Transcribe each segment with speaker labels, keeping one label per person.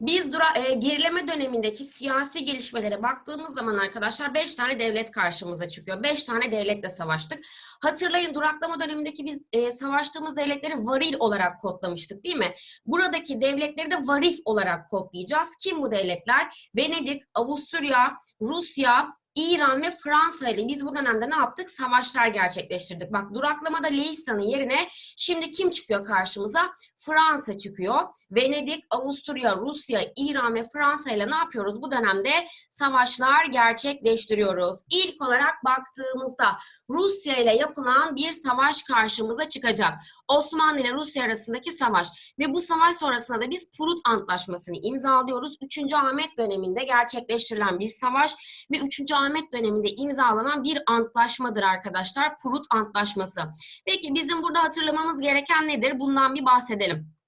Speaker 1: Biz dura, e, gerileme dönemindeki siyasi gelişmelere baktığımız zaman arkadaşlar 5 tane devlet karşımıza çıkıyor. 5 tane devletle savaştık. Hatırlayın duraklama dönemindeki biz e, savaştığımız devletleri varil olarak kodlamıştık değil mi? Buradaki devletleri de varif olarak kodlayacağız. Kim bu devletler? Venedik, Avusturya, Rusya, İran ve Fransa ile biz bu dönemde ne yaptık? Savaşlar gerçekleştirdik. Bak duraklamada Leistan'ın yerine şimdi kim çıkıyor karşımıza? Fransa çıkıyor. Venedik, Avusturya, Rusya, İran ve Fransa ile ne yapıyoruz? Bu dönemde savaşlar gerçekleştiriyoruz. İlk olarak baktığımızda Rusya ile yapılan bir savaş karşımıza çıkacak. Osmanlı ile Rusya arasındaki savaş ve bu savaş sonrasında da biz Prut Antlaşması'nı imzalıyoruz. 3. Ahmet döneminde gerçekleştirilen bir savaş ve 3. Ahmet döneminde imzalanan bir antlaşmadır arkadaşlar. Prut Antlaşması. Peki bizim burada hatırlamamız gereken nedir? Bundan bir bahsedelim.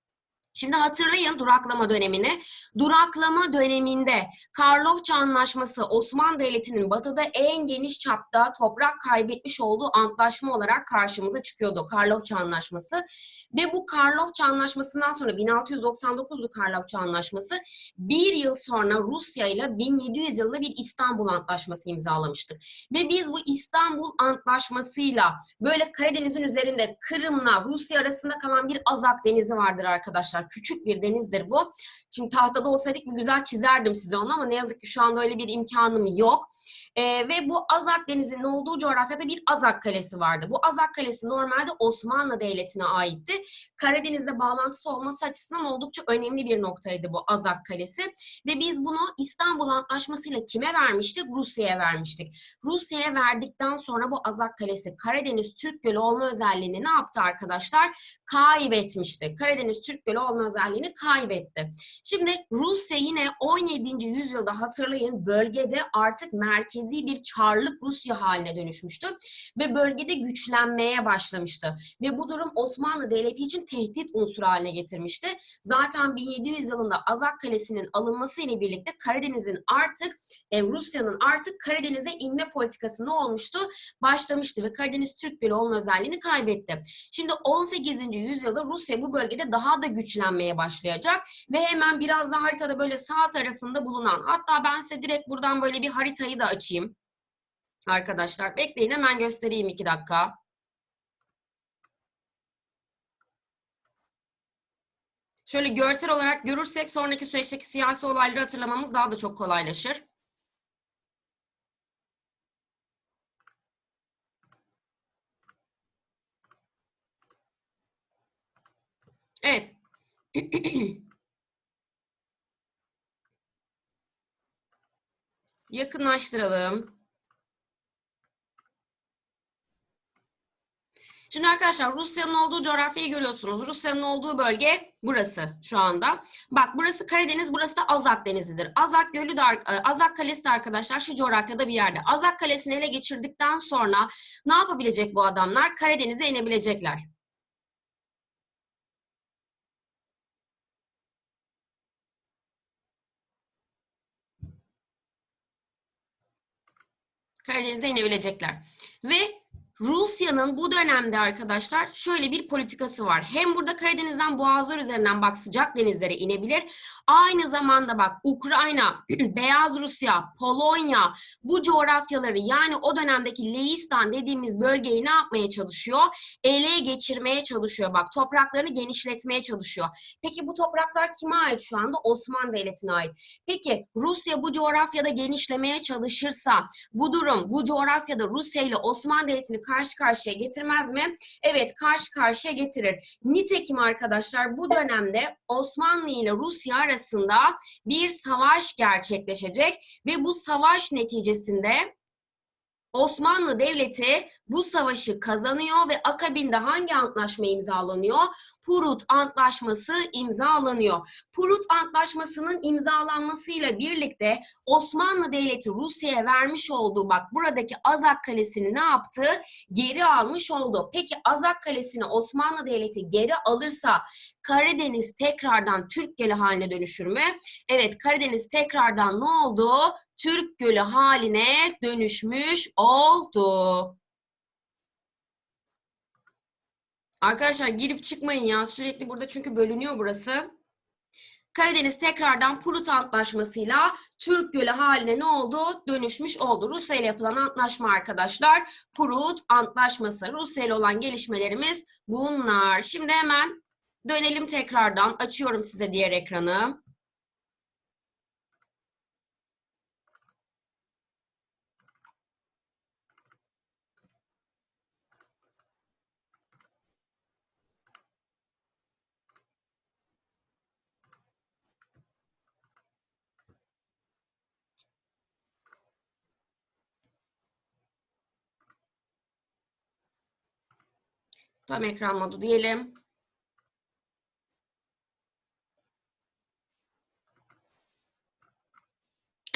Speaker 1: Şimdi hatırlayın duraklama dönemini. Duraklama döneminde Karlofça Anlaşması Osmanlı Devleti'nin batıda en geniş çapta toprak kaybetmiş olduğu antlaşma olarak karşımıza çıkıyordu. Karlofça Anlaşması. Ve bu Karlofça Anlaşması'ndan sonra 1699'lu Karlofça Anlaşması bir yıl sonra Rusya ile 1700 yılında bir İstanbul Antlaşması imzalamıştık. Ve biz bu İstanbul Antlaşması'yla böyle Karadeniz'in üzerinde Kırım'la Rusya arasında kalan bir Azak Denizi vardır arkadaşlar. Küçük bir denizdir bu. Şimdi tahtada olsaydık bir güzel çizerdim size onu ama ne yazık ki şu anda öyle bir imkanım yok. Ee, ve bu Azak Denizi'nin olduğu coğrafyada bir Azak Kalesi vardı. Bu Azak Kalesi normalde Osmanlı Devleti'ne aitti. Karadeniz'de bağlantısı olması açısından oldukça önemli bir noktaydı bu Azak Kalesi. Ve biz bunu İstanbul Antlaşması'yla kime vermiştik? Rusya'ya vermiştik. Rusya'ya verdikten sonra bu Azak Kalesi Karadeniz Türk Gölü olma özelliğini ne yaptı arkadaşlar? Kaybetmişti. Karadeniz Türk Gölü olma özelliğini kaybetti. Şimdi Rusya yine 17. yüzyılda hatırlayın bölgede artık merkezi bir Çarlık Rusya haline dönüşmüştü ve bölgede güçlenmeye başlamıştı. Ve bu durum Osmanlı Devleti için tehdit unsuru haline getirmişti. Zaten 1700 yılında Azak Kalesi'nin alınması ile birlikte Karadeniz'in artık e, Rusya'nın artık Karadeniz'e inme politikası ne olmuştu? Başlamıştı ve Karadeniz Türk Gölü olma özelliğini kaybetti. Şimdi 18. yüzyılda Rusya bu bölgede daha da güçlenmeye başlayacak ve hemen biraz da haritada böyle sağ tarafında bulunan hatta ben size direkt buradan böyle bir haritayı da açayım. Arkadaşlar bekleyin hemen göstereyim iki dakika. Şöyle görsel olarak görürsek sonraki süreçteki siyasi olayları hatırlamamız daha da çok kolaylaşır. Evet. Yakınlaştıralım. Şimdi arkadaşlar Rusya'nın olduğu coğrafyayı görüyorsunuz. Rusya'nın olduğu bölge burası şu anda. Bak burası Karadeniz, burası da Azak Denizi'dir. Azak Gölü de, Azak Kalesi de arkadaşlar şu coğrafyada bir yerde. Azak Kalesi'ni ele geçirdikten sonra ne yapabilecek bu adamlar? Karadeniz'e inebilecekler. Karadeniz'e inebilecekler. Ve Rusya'nın bu dönemde arkadaşlar şöyle bir politikası var. Hem burada Karadeniz'den boğazlar üzerinden bak sıcak denizlere inebilir. Aynı zamanda bak Ukrayna, Beyaz Rusya, Polonya bu coğrafyaları yani o dönemdeki Leistan dediğimiz bölgeyi ne yapmaya çalışıyor? Ele geçirmeye çalışıyor. Bak topraklarını genişletmeye çalışıyor. Peki bu topraklar kime ait şu anda? Osmanlı Devleti'ne ait. Peki Rusya bu coğrafyada genişlemeye çalışırsa bu durum bu coğrafyada Rusya ile Osmanlı Devleti'ni karşı karşıya getirmez mi? Evet karşı karşıya getirir. Nitekim arkadaşlar bu dönemde Osmanlı ile Rusya arasında bir savaş gerçekleşecek ve bu savaş neticesinde Osmanlı Devleti bu savaşı kazanıyor ve akabinde hangi antlaşma imzalanıyor? Prut Antlaşması imzalanıyor. Prut Antlaşması'nın imzalanmasıyla birlikte Osmanlı Devleti Rusya'ya vermiş olduğu bak buradaki Azak Kalesi'ni ne yaptı? Geri almış oldu. Peki Azak Kalesi'ni Osmanlı Devleti geri alırsa Karadeniz tekrardan Türk Gölü haline dönüşür mü? Evet Karadeniz tekrardan ne oldu? Türk Gölü haline dönüşmüş oldu. Arkadaşlar girip çıkmayın ya. Sürekli burada çünkü bölünüyor burası. Karadeniz tekrardan Prut Antlaşması'yla Türk Gölü haline ne oldu? Dönüşmüş oldu. Rusya ile yapılan antlaşma arkadaşlar. Prut Antlaşması. Rusya ile olan gelişmelerimiz bunlar. Şimdi hemen dönelim tekrardan. Açıyorum size diğer ekranı. Tam ekran modu diyelim.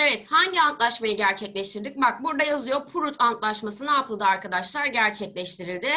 Speaker 1: Evet, hangi antlaşmayı gerçekleştirdik? Bak burada yazıyor Prut Antlaşması ne yapıldı arkadaşlar? Gerçekleştirildi.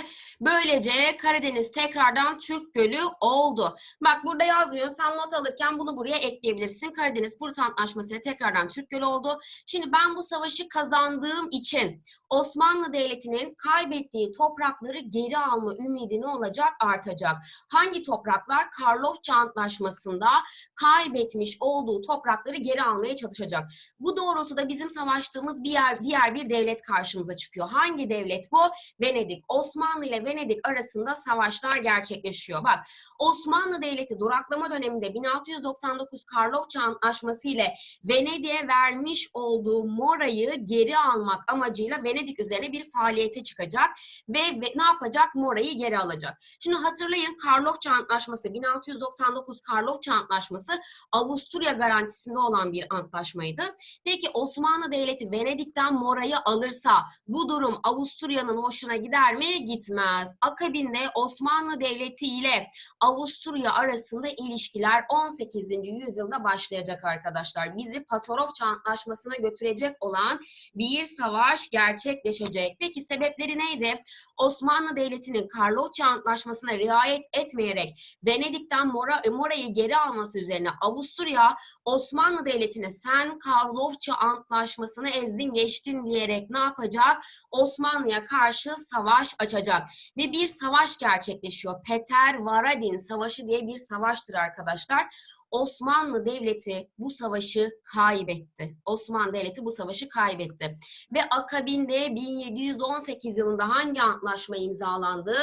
Speaker 1: Böylece Karadeniz tekrardan Türk Gölü oldu. Bak burada yazmıyor. Sen not alırken bunu buraya ekleyebilirsin. Karadeniz Prut Antlaşması ile tekrardan Türk Gölü oldu. Şimdi ben bu savaşı kazandığım için Osmanlı Devleti'nin kaybettiği toprakları geri alma ümidi ne olacak? Artacak. Hangi topraklar? Karlofça Antlaşması'nda kaybetmiş olduğu toprakları geri almaya çalışacak. Bu doğrultuda bizim savaştığımız bir yer, diğer bir devlet karşımıza çıkıyor. Hangi devlet bu? Venedik. Osmanlı ile Venedik arasında savaşlar gerçekleşiyor. Bak Osmanlı Devleti duraklama döneminde 1699 Karlofça Antlaşması ile Venedik'e vermiş olduğu Mora'yı geri almak amacıyla Venedik üzerine bir faaliyete çıkacak ve, ve ne yapacak? Mora'yı geri alacak. Şimdi hatırlayın Karlofça Antlaşması 1699 Karlofça Antlaşması Avusturya garantisinde olan bir antlaşmaydı. Peki Osmanlı Devleti Venedik'ten Mora'yı alırsa bu durum Avusturya'nın hoşuna gider mi? Gitmez. Akabinde Osmanlı Devleti ile Avusturya arasında ilişkiler 18. yüzyılda başlayacak arkadaşlar. Bizi Pasarofça Antlaşması'na götürecek olan bir savaş gerçekleşecek. Peki sebepleri neydi? Osmanlı Devleti'nin Karlofça Antlaşması'na riayet etmeyerek Venedik'ten Mora, Mora'yı geri alması üzerine Avusturya Osmanlı Devleti'ne sen Karlofça Antlaşması'nı ezdin geçtin diyerek ne yapacak? Osmanlı'ya karşı savaş açacak. Ve bir savaş gerçekleşiyor. Peter Varadin Savaşı diye bir savaştır arkadaşlar. Osmanlı Devleti bu savaşı kaybetti. Osmanlı Devleti bu savaşı kaybetti. Ve akabinde 1718 yılında hangi antlaşma imzalandı?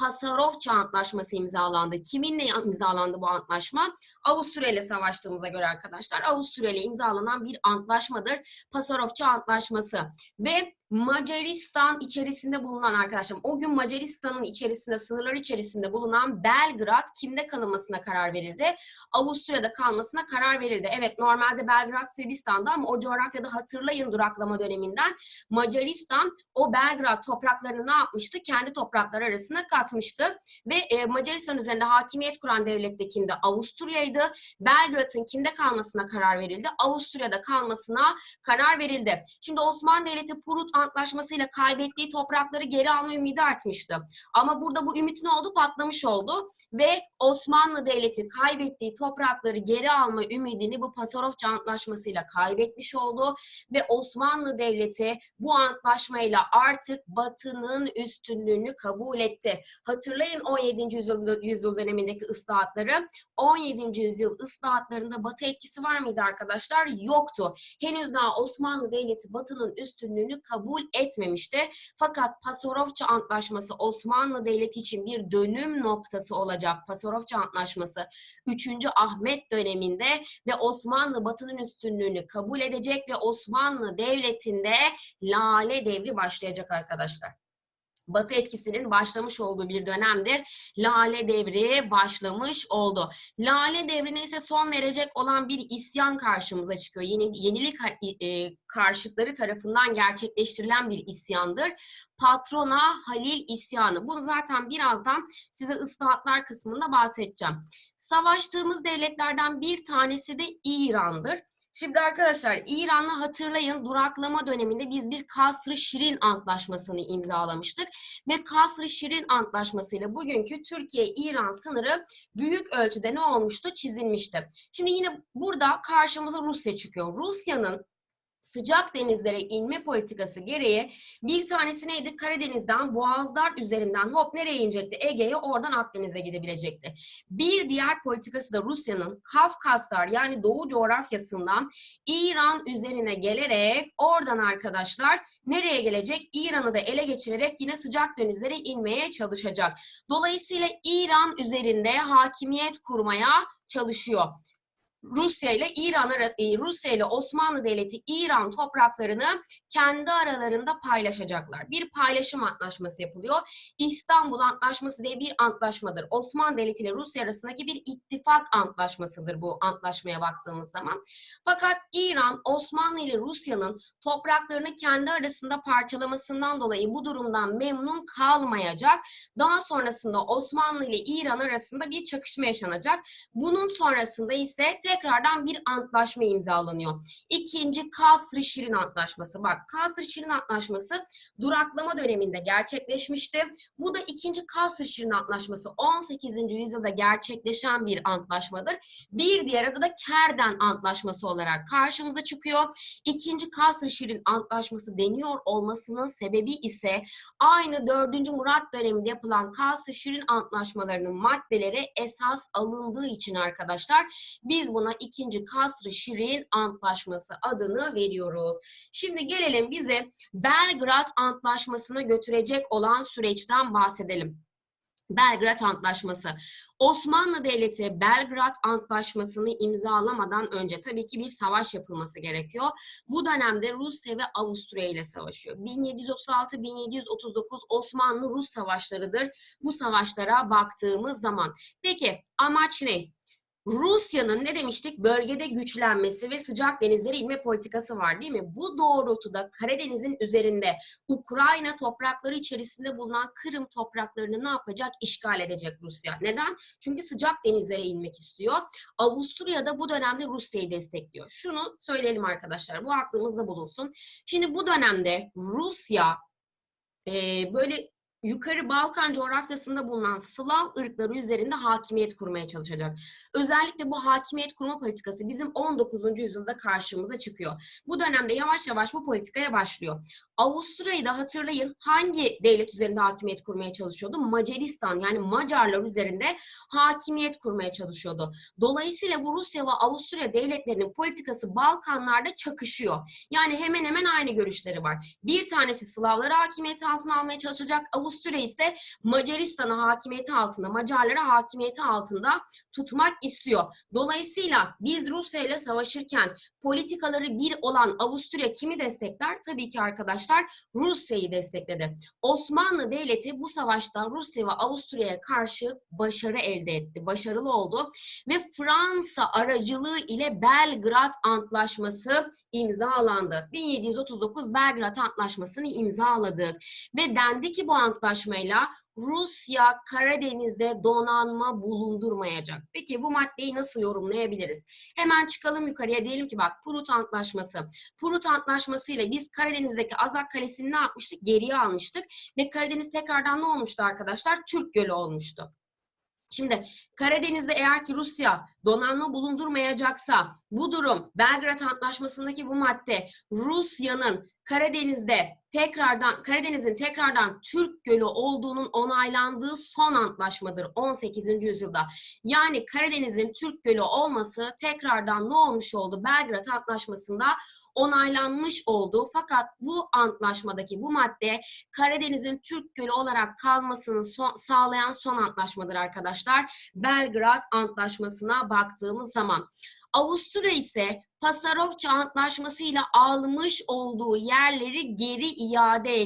Speaker 1: Pasarofça Antlaşması imzalandı. Kiminle imzalandı bu antlaşma? Avusturya ile savaştığımıza göre arkadaşlar Avusturya ile imzalanan bir antlaşmadır. Pasarofça Antlaşması. Ve Macaristan içerisinde bulunan arkadaşlarım, o gün Macaristan'ın içerisinde, sınırlar içerisinde bulunan Belgrad kimde kalınmasına karar verildi? Avusturya'da kalmasına karar verildi. Evet normalde Belgrad Sırbistan'da ama o coğrafyada hatırlayın duraklama döneminden Macaristan o Belgrad topraklarını ne yapmıştı? Kendi toprakları arasına katmıştı. Ve e, Macaristan üzerinde hakimiyet kuran devlet de kimde? Avusturya'ydı. Belgrad'ın kimde kalmasına karar verildi? Avusturya'da kalmasına karar verildi. Şimdi Osmanlı Devleti Prut Antlaşması'yla kaybettiği toprakları geri alma ümidi artmıştı. Ama burada bu ümit ne oldu? Patlamış oldu. Ve Osmanlı Devleti kaybettiği toprakları geri alma ümidini bu Pasarofça Antlaşması'yla kaybetmiş oldu. Ve Osmanlı Devleti bu antlaşmayla artık Batı'nın üstünlüğünü kabul etti. Hatırlayın 17. yüzyıl, yüzyıl dönemindeki ıslahatları. 17. yüzyıl ıslahatlarında Batı etkisi var mıydı arkadaşlar? Yoktu. Henüz daha Osmanlı Devleti Batı'nın üstünlüğünü kabul etmemişti. Fakat Pasarofça Antlaşması Osmanlı Devleti için bir dönüm noktası olacak. Pasarofça Antlaşması 3. Ahmet döneminde ve Osmanlı Batı'nın üstünlüğünü kabul edecek ve Osmanlı Devleti'nde Lale Devri başlayacak arkadaşlar. Batı etkisinin başlamış olduğu bir dönemdir. Lale devri başlamış oldu. Lale devrine ise son verecek olan bir isyan karşımıza çıkıyor. Yeni, yenilik e, karşıtları tarafından gerçekleştirilen bir isyandır. Patrona Halil isyanı. Bunu zaten birazdan size ıslahatlar kısmında bahsedeceğim. Savaştığımız devletlerden bir tanesi de İran'dır. Şimdi arkadaşlar İran'la hatırlayın duraklama döneminde biz bir Kasr-ı Şirin Antlaşması'nı imzalamıştık. Ve Kasr-ı Şirin Antlaşması'yla bugünkü Türkiye-İran sınırı büyük ölçüde ne olmuştu? Çizilmişti. Şimdi yine burada karşımıza Rusya çıkıyor. Rusya'nın sıcak denizlere inme politikası gereği bir tanesi neydi? Karadeniz'den Boğazlar üzerinden hop nereye inecekti? Ege'ye oradan Akdeniz'e gidebilecekti. Bir diğer politikası da Rusya'nın Kafkaslar yani Doğu coğrafyasından İran üzerine gelerek oradan arkadaşlar nereye gelecek? İran'ı da ele geçirerek yine sıcak denizlere inmeye çalışacak. Dolayısıyla İran üzerinde hakimiyet kurmaya çalışıyor. Rusya ile İran e, Rusya ile Osmanlı Devleti İran topraklarını kendi aralarında paylaşacaklar. Bir paylaşım antlaşması yapılıyor. İstanbul Antlaşması diye bir antlaşmadır. Osmanlı Devleti ile Rusya arasındaki bir ittifak antlaşmasıdır bu antlaşmaya baktığımız zaman. Fakat İran Osmanlı ile Rusya'nın topraklarını kendi arasında parçalamasından dolayı bu durumdan memnun kalmayacak. Daha sonrasında Osmanlı ile İran arasında bir çakışma yaşanacak. Bunun sonrasında ise tekrardan bir antlaşma imzalanıyor. İkinci Kasr-ı Antlaşması. Bak Kasr-ı Antlaşması duraklama döneminde gerçekleşmişti. Bu da ikinci Kasr-ı Antlaşması 18. yüzyılda gerçekleşen bir antlaşmadır. Bir diğer adı da Kerden Antlaşması olarak karşımıza çıkıyor. İkinci Kasr-ı Antlaşması deniyor olmasının sebebi ise aynı 4. Murat döneminde yapılan Kasr-ı Antlaşmalarının maddeleri esas alındığı için arkadaşlar biz buna ikinci Kasr-ı Şirin Antlaşması adını veriyoruz. Şimdi gelelim bize Belgrad Antlaşması'na götürecek olan süreçten bahsedelim. Belgrad Antlaşması. Osmanlı Devleti Belgrad Antlaşması'nı imzalamadan önce tabii ki bir savaş yapılması gerekiyor. Bu dönemde Rusya ve Avusturya ile savaşıyor. 1736-1739 Osmanlı-Rus savaşlarıdır. Bu savaşlara baktığımız zaman. Peki amaç ne? Rusya'nın ne demiştik? Bölgede güçlenmesi ve sıcak denizlere inme politikası var değil mi? Bu doğrultuda Karadeniz'in üzerinde Ukrayna toprakları içerisinde bulunan Kırım topraklarını ne yapacak? İşgal edecek Rusya. Neden? Çünkü sıcak denizlere inmek istiyor. Avusturya da bu dönemde Rusya'yı destekliyor. Şunu söyleyelim arkadaşlar. Bu aklımızda bulunsun. Şimdi bu dönemde Rusya e, böyle yukarı Balkan coğrafyasında bulunan Slav ırkları üzerinde hakimiyet kurmaya çalışacak. Özellikle bu hakimiyet kurma politikası bizim 19. yüzyılda karşımıza çıkıyor. Bu dönemde yavaş yavaş bu politikaya başlıyor. Avusturya'yı da hatırlayın hangi devlet üzerinde hakimiyet kurmaya çalışıyordu? Macaristan yani Macarlar üzerinde hakimiyet kurmaya çalışıyordu. Dolayısıyla bu Rusya ve Avusturya devletlerinin politikası Balkanlarda çakışıyor. Yani hemen hemen aynı görüşleri var. Bir tanesi Slavları hakimiyeti altına almaya çalışacak. Avusturya ise Macaristan'ı hakimiyeti altında, Macarları hakimiyeti altında tutmak istiyor. Dolayısıyla biz Rusya ile savaşırken politikaları bir olan Avusturya kimi destekler? Tabii ki arkadaşlar Rusya'yı destekledi. Osmanlı Devleti bu savaşta Rusya ve Avusturya'ya karşı başarı elde etti. Başarılı oldu ve Fransa aracılığı ile Belgrad Antlaşması imzalandı. 1739 Belgrad Antlaşması'nı imzaladık ve dendi ki bu antlaşmayla Rusya Karadeniz'de donanma bulundurmayacak. Peki bu maddeyi nasıl yorumlayabiliriz? Hemen çıkalım yukarıya diyelim ki bak Prut Antlaşması. Prut Antlaşması ile biz Karadeniz'deki Azak Kalesi'ni ne yapmıştık? Geriye almıştık ve Karadeniz tekrardan ne olmuştu arkadaşlar? Türk Gölü olmuştu. Şimdi Karadeniz'de eğer ki Rusya donanma bulundurmayacaksa bu durum Belgrad Antlaşması'ndaki bu madde Rusya'nın Karadeniz'de tekrardan Karadeniz'in tekrardan Türk Gölü olduğunun onaylandığı son antlaşmadır 18. yüzyılda. Yani Karadeniz'in Türk Gölü olması tekrardan ne olmuş oldu? Belgrad Antlaşması'nda onaylanmış oldu. Fakat bu antlaşmadaki bu madde Karadeniz'in Türk Gölü olarak kalmasını so- sağlayan son antlaşmadır arkadaşlar. Belgrad Antlaşması'na baktığımız zaman. Avusturya ise Pasarofça Antlaşması ile almış olduğu yerleri geri iade